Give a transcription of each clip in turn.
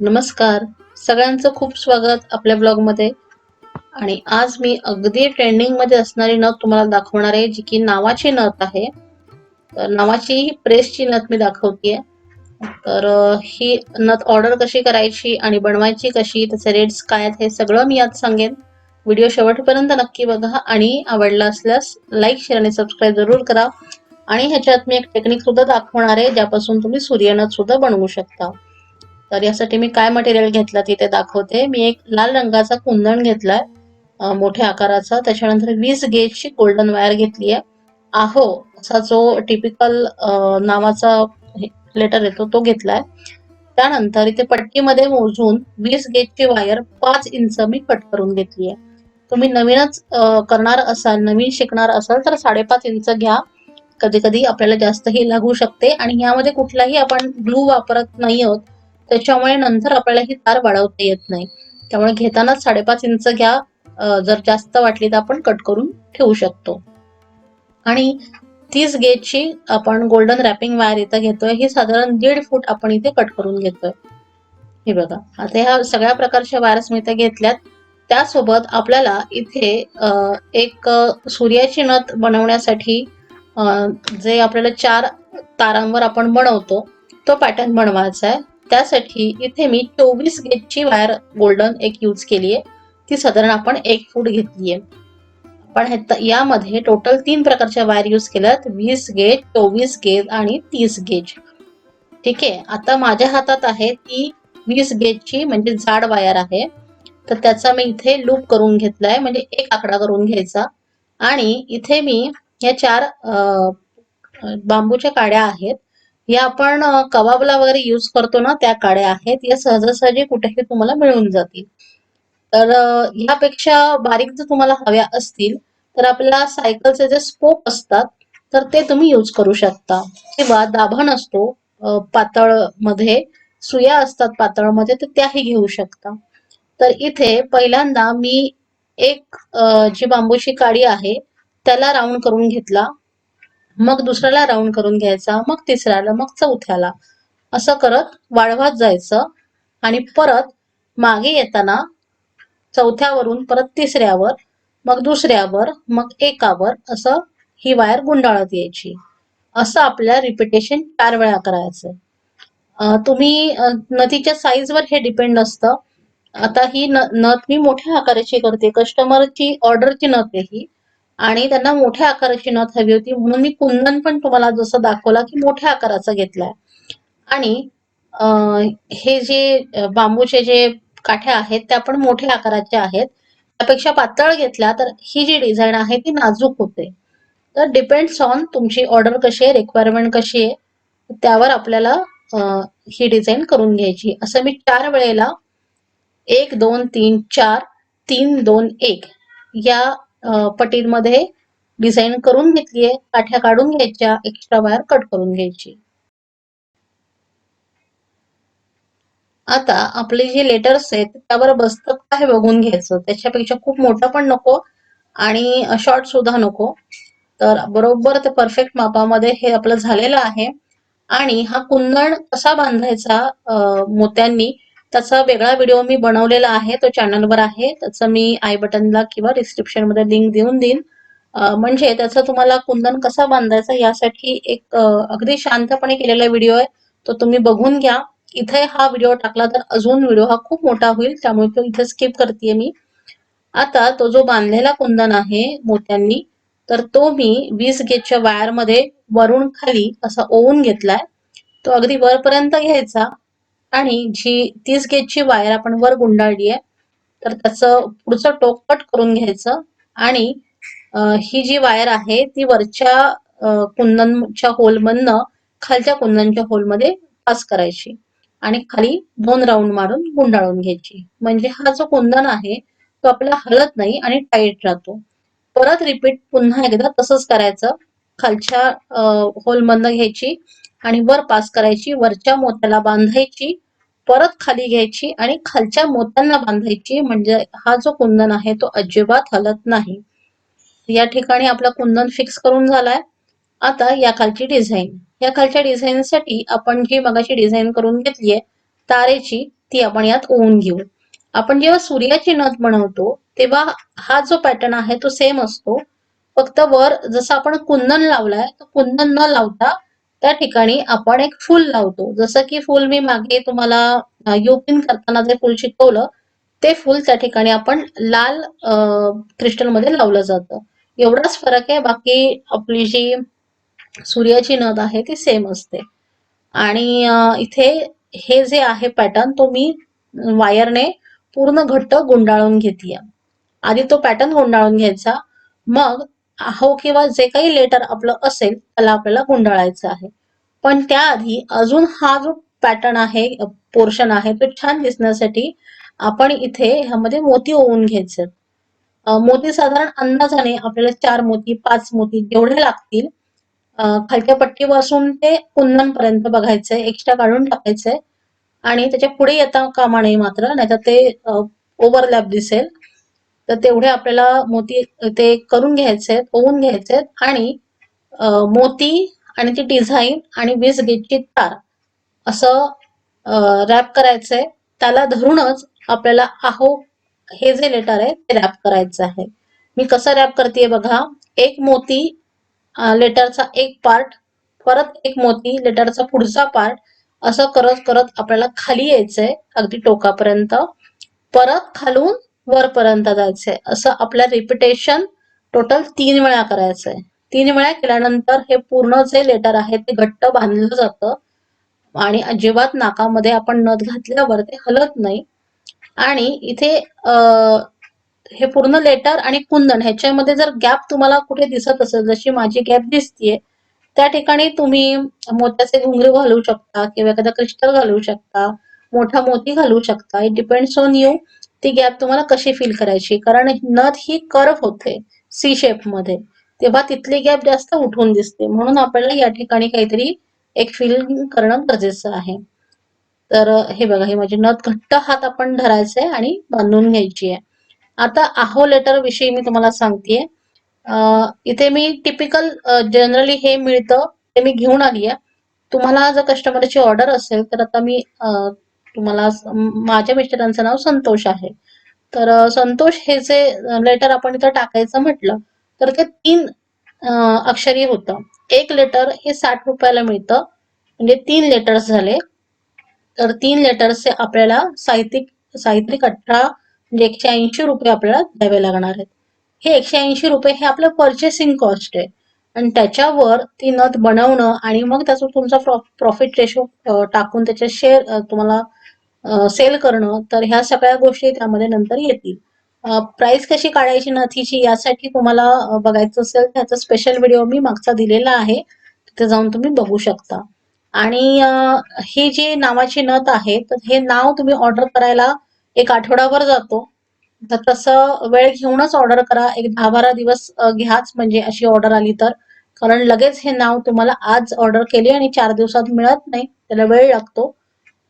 नमस्कार. सगळ्यांचं खूप स्वागत आपल्या ब्लॉगमध्ये. आणि आज मी अगदी ट्रेंडिंगमध्ये असणारी नथ तुम्हाला दाखवणार आहे जी की नावाची नथ आहे. तर नावाची ही प्रेसची नथ मी दाखवतीये. तर ही नथ ऑर्डर कशी करायची आणि बनवायची कशी त्याचे रेट्स काय आहेत हे सगळं मी आज सांगेन. व्हिडिओ शेवटपर्यंत नक्की बघा आणि आवडला असल्यास लाईक शेअर आणि सबस्क्राईब जरूर करा. आणि ह्याच्यात मी एक टेक्निक सुद्धा दाखवणार आहे ज्यापासून तुम्ही सूर्यनथ सुद्धा बनवू शकता. तर यासाठी मी काय मटेरियल घेतलं तिथे दाखवते. मी एक लाल रंगाचा कुंदण घेतलाय मोठ्या आकाराचा. त्याच्यानंतर वीस गेजची गोल्डन वायर घेतली आहे. आहो असा जो टिपिकल नावाचा लेटर येतो तो घेतलाय. त्यानंतर इथे पट्टीमध्ये मोजून वीस गेजची वायर पाच इंच मी कट करून घेतली आहे. तुम्ही नवीनच करणार असाल नवीन शिकणार असाल तर साडेपाच इंच घ्या. कधी कधी आपल्याला जास्तही लागू शकते. आणि यामध्ये कुठलाही आपण ग्लू वापरत नाही आहोत. त्याच्यामुळे नंतर आपल्याला ही तार वाढवता येत नाही. त्यामुळे घेतानाच साडेपाच इंच घ्या जर जास्त वाटली तर आपण कट करून ठेवू शकतो. आणि तीस गेजची आपण गोल्डन रॅपिंग वायर इथं घेतोय. ही साधारण दीड फूट आपण इथे कट करून घेतोय. हे बघा. आता ह्या सगळ्या प्रकारच्या वायर्स मी इथे घेतल्यात. त्यासोबत आपल्याला इथे एक सूर्याची नथ बनवण्यासाठी जे आपल्याला चार तारांवर आपण बनवतो तो पॅटर्न बनवायचा आहे. त्यासाठी इथे मी चोवीस गेजची वायर गोल्डन एक यूज केली आहे. ती साधारण आपण एक फूट घेतली आहे. आपण यामध्ये टोटल तीन प्रकारच्या वायर यूज केल्यात वीस गेज चोवीस गेज आणि तीस गेज ठीक आहे? आता माझ्या हातात आहे ती वीस गेजची म्हणजे जाड वायर आहे. तर त्याचा मी इथे लूप करून घेतलाय. म्हणजे एक आकडा करून घ्यायचा. आणि इथे मी या चार बांबूच्या काड्या आहेत. या आपण कबाबला वगैरे यूज करतो ना त्या काड्या आहेत. या सहजासहजी कुठेही तुम्हाला मिळून जातील. तर ह्यापेक्षा बारीक जर तुम्हाला हव्या असतील तर आपल्याला सायकलचे जे स्पोक असतात तर ते तुम्ही यूज करू शकता. किंवा दाभण असतो पातळमध्ये सुया असतात पातळमध्ये तर त्याही घेऊ शकता. तर इथे पहिल्यांदा मी एक जी बांबूची काडी आहे त्याला राऊंड करून घेतला. मग दुसऱ्याला राऊंड करून घ्यायचा मग तिसऱ्याला मग चौथ्याला. असं करत वाढवत जायचं आणि परत मागे येताना चौथ्यावरून परत तिसऱ्यावर मग दुसऱ्यावर मग एकावर असं ही वायर गुंडाळत यायची. असं आपल्या रिपिटेशन चार वेळा करायचं. तुम्ही नदीच्या नथीच्या साईजवर हे डिपेंड असतं. आता ही न- नथ मी मोठ्या आकाराची करते. कस्टमरची ऑर्डरची नथ आहे ही. आणि त्यांना मोठ्या आकाराची नथ हवी होती. म्हणून मी कुंदन पण तुम्हाला जसं दाखवला की मोठ्या आकाराचा घेतलाय. आणि हे जे बांबूचे जे काठ्या आहेत त्या पण मोठ्या आकाराच्या आहेत. त्यापेक्षा पातळ घेतल्या तर ही जी डिझाईन आहे ती नाजूक होते. तर डिपेंड्स ऑन तुमची ऑर्डर कशी आहे रिक्वायरमेंट कशी आहे त्यावर आपल्याला ही डिझाईन करून घ्यायची. असं मी चार वेळेला एक दोन तीन चार तीन दोन एक या पटीमध्ये डिझाईन करून घेतलीये काठ्या काढून घ्यायच्या एक्स्ट्रा वायर कट करून घ्यायची. आता आपले जे लेटर्स आहेत त्यावर बसतं काय बघून घ्यायचं? त्याच्यापेक्षा खूप मोठं पण नको आणि शॉर्ट सुद्धा नको. तर बरोबर ते परफेक्ट मापामध्ये हे आपलं झालेलं आहे. आणि हा कुंदण कसा बांधायचा मोत्यांनी त्याचा वेगळा व्हिडिओ मी बनवलेला आहे. तो चॅनलवर आहे. त्याचं मी आय बटनला किंवा डिस्क्रिप्शनमध्ये लिंक देऊन देईन. म्हणजे त्याचा तुम्हाला कुंदन कसा बांधायचा यासाठी एक अगदी शांतपणे केलेला व्हिडिओ आहे. तो तुम्ही बघून घ्या. इथे हा व्हिडिओ टाकला तर अजून व्हिडिओ हा खूप मोठा होईल. त्यामुळे तो इथे स्किप करते मी. आता तो जो बांधलेला कुंदन आहे मोत्यांनी तर तो मी वीस गेजच्या वायरमध्ये वरून खाली असा ओवून घेतलाय. तो अगदी वरपर्यंत घ्यायचा. आणि जी तीस गेजची वायर आपण वर गुंडाळली आहे तर त्याचं पुढचं टोक कट करून घ्यायचं आणि ही जी वायर आहे ती वरच्या कुंदनच्या होलमधनं खालच्या कुंदनच्या होलमध्ये पास करायची आणि खाली दोन राऊंड मारून गुंडाळून घ्यायची. म्हणजे हा जो कुंदन आहे तो आपला हलत नाही आणि टाईट राहतो. परत रिपीट पुन्हा एकदा तसंच करायचं. खालच्या होलमधनं घ्यायची आणि वर पास करायची वरच्या मोत्याला बांधायची परत खाली घ्यायची आणि खालच्या मोत्यांना बांधायची म्हणजे हा जो कुंदन आहे तो अजिबात हलत नाही. या ठिकाणी आपला कुंदन फिक्स करून झालाय. आता या खालची डिझाईन या खालच्या डिझाईनसाठी आपण जी मगाची डिझाईन करून घेतलीये तारेची ती आपण यात ओवून घेऊ. आपण जेव्हा सूर्याची नथ बनवतो तेव्हा हा जो पॅटर्न आहे तो सेम असतो. फक्त वर जसं आपण कुंदन लावलाय तर कुंदन न लावता त्या ठिकाणी आपण एक फूल लावतो. जसं की फूल मी मागे तुम्हाला युपिन करताना जे फूल शिकवलं ते फूल त्या ठिकाणी आपण लाल क्रिस्टलमध्ये लावलं जातं. एवढाच फरक आहे बाकी आपली जी सूर्याची नद आहे ती सेम असते. आणि इथे हे जे आहे पॅटर्न तो मी वायरने पूर्ण घट्ट गुंडाळून घेतली आधी तो पॅटर्न गुंडाळून घ्यायचा. मग हो किंवा जे काही लेटर आपलं असेल त्याला आपल्याला गुंडाळायचं आहे. पण त्याआधी अजून हा जो पॅटर्न आहे पोर्शन आहे तो छान दिसण्यासाठी आपण इथे ह्यामध्ये मोती ओवून घ्यायचे. मोती साधारण अंदाजाने आपल्याला चार मोती पाच मोती जेवढे लागतील खालच्या पट्टीपासून ते कुंदन पर्यंत बघायचंय एक्स्ट्रा काढून टाकायचंय. आणि त्याच्या पुढे येता कामा नाही मात्र नाहीतर ते ओव्हरलॅप दिसेल. तर तेवढे आपल्याला मोती ते करून घ्यायचे होऊन घ्यायचे आणि मोती आणि ती डिझाईन आणि वीज गेटची तार असं रॅप करायचंय. त्याला धरूनच आपल्याला आहो हे जे लेटर आहे ते रॅप करायचं आहे. मी कसं रॅप करते बघा एक मोती लेटरचा एक पार्ट परत एक मोती लेटरचा पुढचा पार्ट असं करत करत आपल्याला खाली यायचंय अगदी टोकापर्यंत. परत खालून वरपर्यंत जायचंय. असं आपल्या रिपिटेशन टोटल तीन वेळा करायचंय. तीन वेळा केल्यानंतर हे पूर्ण जे लेटर आहे ते घट्ट बांधलं जातं. आणि अजिबात नाकामध्ये आपण नथ घातल्यावर ते हलत नाही. आणि इथे हे पूर्ण लेटर आणि कुंदन ह्याच्यामध्ये जर गॅप तुम्हाला कुठे दिसत असेल जशी माझी गॅप दिसतीये त्या ठिकाणी तुम्ही मोत्याचे घुंगरू घालू शकता किंवा एखादा क्रिस्टल घालू शकता. मोठा मोती घालू शकता. इट डिपेंड्स ऑन यू ती गॅप तुम्हाला कशी फील करायची? कारण नथ ही कर्व होते सी शेपमध्ये. तेव्हा तिथली गॅप जास्त उठून दिसते. म्हणून आपल्याला या ठिकाणी काहीतरी एक फिलिंग करणं गरजेचं आहे. तर हे बघा हे माझी नथ घट्ट हात आपण धरायचे आणि बांधून घ्यायची आहे. आता आहो लेटर विषयी मी तुम्हाला सांगतेय. इथे मी टिपिकल जनरली हे मिळतं ते मी घेऊन आली आहे तुम्हाला जर कस्टमरची ऑर्डर असेल तर आता मी तुम्हाला माझ्या मिस्टरांचं नाव संतोष आहे. तर संतोष हे जे लेटर आपण इथं टाकायचं म्हटलं तर ते तीन अक्षरी होतं. एक लेटर हे साठ रुपयाला मिळतं म्हणजे तीन लेटर्स झाले. तर तीन लेटर्सचे आपल्याला साहित्यिक साहित्यिक अठरा म्हणजे एकशे ऐंशी रुपये आपल्याला द्यावे लागणार आहेत. हे एकशे ऐंशी रुपये हे आपलं पर्चेसिंग कॉस्ट आहे. आणि त्याच्यावर ती नथ बनवणं आणि मग त्याचा तुमचा प्रॉफिट रेशो टाकून त्याचे शेअर तुम्हाला सेल करणं तर ह्या सगळ्या गोष्टी त्यामध्ये नंतर येतील. प्राइस कशी काढायची नथीची यासाठी तुम्हाला बघायचं असेल त्याचा स्पेशल व्हिडिओ मी मागचा दिलेला आहे. तिथे जाऊन तुम्ही बघू शकता. आणि ही जी नावाची नथ आहे तर हे नाव तुम्ही ऑर्डर करायला एक आठवडाभर जातो. तर तसं वेळ घेऊनच ऑर्डर करा. एक दहा बारा दिवस घ्याच म्हणजे अशी ऑर्डर आली तर. कारण लगेच हे नाव तुम्हाला आज ऑर्डर केली आणि चार दिवसात मिळत नाही. त्याला वेळ लागतो.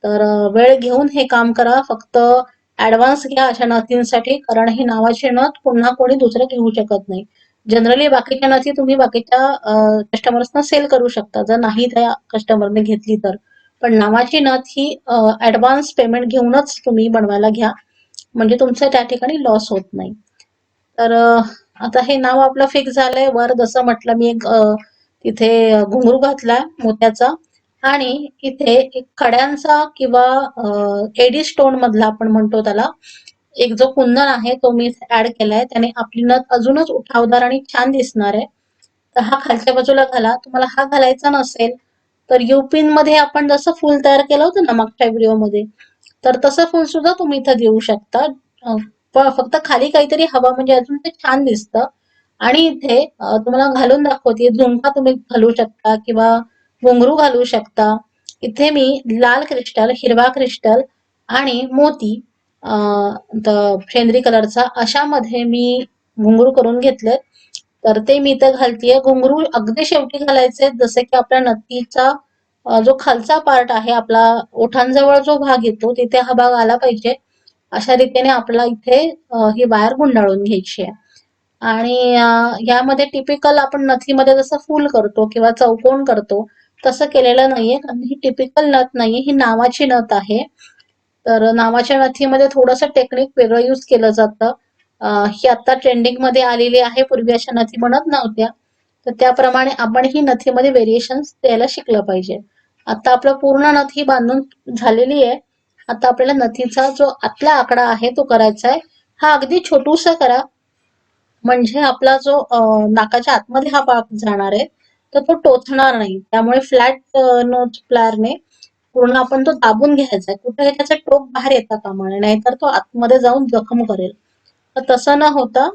तर वेळ घेऊन हे काम करा. फक्त ऍडव्हान्स घ्या अशा नथींसाठी कारण ही नावाची नथ पुन्हा कोणी दुसरं घेऊ शकत नाही. जनरली बाकीच्या नथी तुम्ही बाकीच्या कस्टमर्सना सेल करू शकता. जर नाही त्या कस्टमरने घेतली तर. पण नावाची नथ ही ऍडव्हान्स पेमेंट घेऊनच तुम्ही बनवायला घ्या. म्हणजे तुमचं त्या ठिकाणी लॉस होत नाही. तर आता हे नाव आपलं फिक्स झालंय. वर जसं म्हटलं मी एक तिथे घुंगरू घातला मोत्याचा. आणि इथे एक खड्यांचा किंवा एडी स्टोन मधला आपण म्हणतो त्याला एक जो कुंदन आहे तो मी ऍड केलाय. त्याने आपली नथ अजूनच उठावदार आणि छान दिसणार आहे. तर हा खालच्या बाजूला घाला. तुम्हाला हा घालायचा नसेल तर युपिनमध्ये आपण जसं फुल तयार केलं होतं ना मागच्या व्हिडिओमध्ये तर तसं फुल सुद्धा तुम्ही इथं देऊ शकता. फक्त खाली काहीतरी हवा म्हणजे अजून ते छान दिसतं. आणि इथे तुम्हाला घालून दाखवते. झुमका तुम्ही घालू शकता किंवा घुंगरू घालू शकता. इथे मी लाल क्रिस्टल हिरवा क्रिस्टल आणि मोती शेंद्री कलरचा अशामध्ये मी घुंगरू करून घेतले. तर ते मी इथं घालतीये. घुंगरू अगदी शेवटी घालायचे जसे की आपल्या नक्कीचा जो खालचा पार्ट आहे आपला ओठांजवळ जो भाग येतो तिथे हा भाग आला पाहिजे. अशा रीतीने आपल्याला इथे ही वायर गुंडाळून घ्यायची आहे. आणि यामध्ये टिपिकल आपण नथीमध्ये जसं फुल करतो किंवा चौकोन करतो तसं केलेलं नाहीये. कारण ही टिपिकल नथ नाहीये. ही नावाची नथ आहे. तर नावाच्या नथीमध्ये थोडंसं टेक्निक वेगळं यूज केलं जातं. ही आता ट्रेंडिंगमध्ये आलेली आहे. पूर्वी अशा नथी बनत नव्हत्या. तर त्याप्रमाणे आपण ही नथीमध्ये व्हेरिएशन द्यायला शिकलं पाहिजे. आता आपलं पूर्ण नथ ही बांधून झालेली आहे. आता आपल्याला नथीचा जो आतला आकडा आहे तो करायचा आहे. हा अगदी छोटूसा करा. म्हणजे आपला जो नाकाच्या आतमध्ये हा भाग जाणार आहे. तर तो टोचणार नाही. त्यामुळे फ्लॅट नोच प्लारने पूर्ण आपण तो दाबून घ्यायचा आहे. कुठे त्याचा टोक बाहेर येता कामाने नाहीतर तो आतमध्ये जाऊन जखम करेल. तर तसं न होता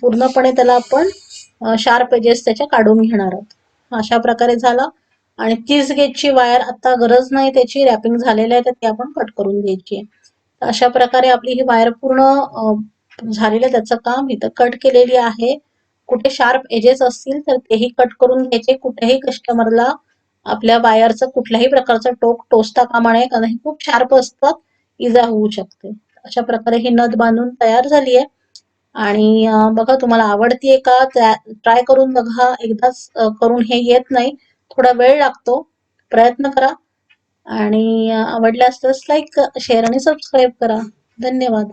पूर्णपणे त्याला आपण शार्प एजेस त्याच्या काढून घेणार आहोत. अशा प्रकारे झाला. आणि तीस गेजची वायर आता गरज नाही त्याची. रॅपिंग झालेली आहे तर ती आपण कट करून घ्यायची आहे. तर अशा प्रकारे आपली ही वायर पूर्ण झालेलं त्याचं काम इथं कट केलेली आहे. कुठे शार्प एजेस असतील तर तेही कट करून घ्यायचे. कुठेही कस्टमरला आपल्या वायरचं कुठल्याही प्रकारचं टोक टोचता कामा नये. कारण हे खूप शार्प असतात. इजा होऊ शकते. अशा प्रकारे ही नथ बांधून तयार झाली आहे. आणि बघा तुम्हाला आवडतीये का? ट्राय करून बघा. एकदाच करून हे येत नाही. थोडा वेळ लागतो. प्रयत्न करा. आणि आवडल्यास लाईक शेअर आणि सबस्क्राईब करा. धन्यवाद.